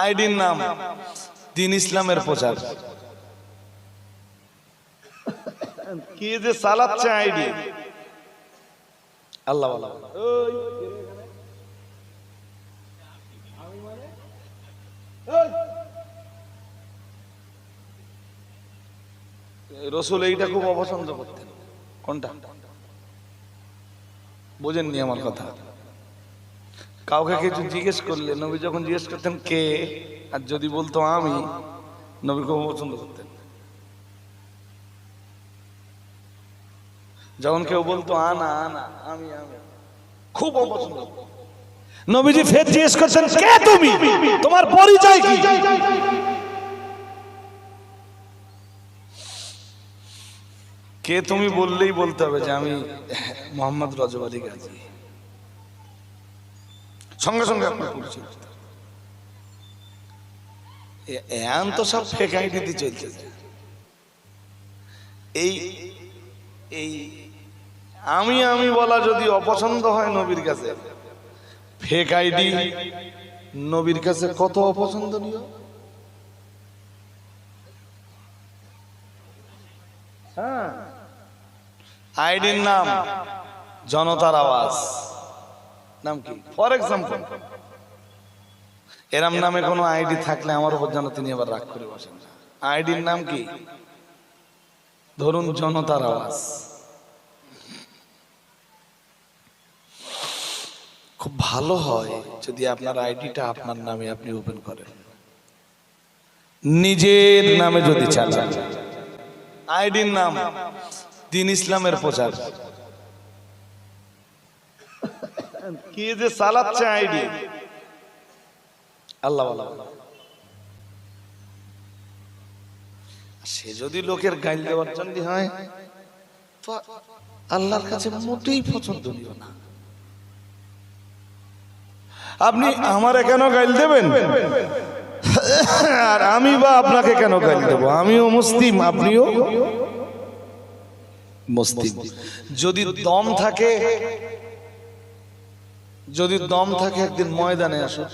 আইডির নাম দিন ইসলামের প্রচার। কি যে চালাচ্ছে আইডি? আল্লাহ আল্লাহ রসুল এইটা খুব অপছন্দ করতেন। কোনটা? বোঝেননি আমার কথা। কাউকে কিছু জিজ্ঞেস করলে, নবী যখন জিজ্ঞেস করতেন কে, আর যদি বলতো আমি, নবী খুব পছন্দ করতেন। যখন কেউ বলতো আনা আনা, আমি আমি, খুব অপছন্দ নবীজি ফের জিজ্ঞেস করছেন, কে তুমি? তোমার পরিচয় কি? কে তুমি বললেই বলতে হবে যে আমি মোহাম্মদ রজব আলী গাজী। সঙ্গে সঙ্গে আপনার পরিচয় এন তো সব ফেক আইডিতে চলছে। এই এই আমি আমি বলা যদি অপছন্দ হয় নবীর কাছে ফেক আইডি নবীর কাছে কত অপছন্দনীয়? হ্যাঁ। আইডির নাম জনতার আওয়াজ। নাম কি? ফর এক্সাম্পল এরম নামে কোনো আইডি থাকলে আমার উপর যেন তিনি আবার রাগ করে বসেন। আইডির নাম কি? ধরুন জনতার আওয়াজ। খুব ভালো হয় যদি আপনার আইডিটা আপনার নামে আপনি ওপেন করেন। নিজের নামে যদি চালান। আইডির নাম দিন ইসলামের প্রচার। কি যে চালাচ্ছে আইডি? আল্লাহ সে যদি লোকের গাইল দেওয়ার জন্য হয় আল্লাহর কাছে মোটেই পছন্দনীয় না। আপনি আমার কেন গাইল দেবেন? আর আমি বা আপনাকে কেন গাইল দেব? আমিও মুসলিম, আপনিও মুসলিম। যদি দম থাকে যদি দম থাকে একদিন ময়দানে আসো।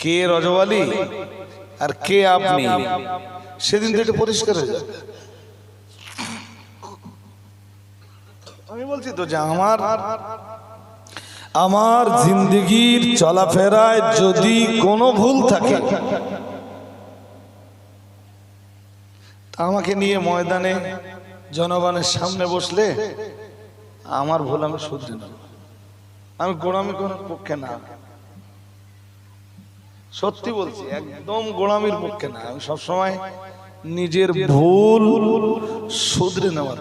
কে রজওয়ালি আর কে আপনি? সেদিন এটা পরিষ্কার হয়ে যাবে। আমি বলছি, তো যে আমার আমার জিন্দগির চলাফেরায় যদি কোনো ভুল থাকে আমাকে নিয়ে ময়দানে জনগণের সামনে বসলে আমার ভুল আমি শুধরে না আমি গোড়ামি করার পক্ষে না। সত্যি বলছি, একদম গোড়ামির পক্ষে না। আমি সবসময় নিজের ভুল শুধরে নেওয়ার।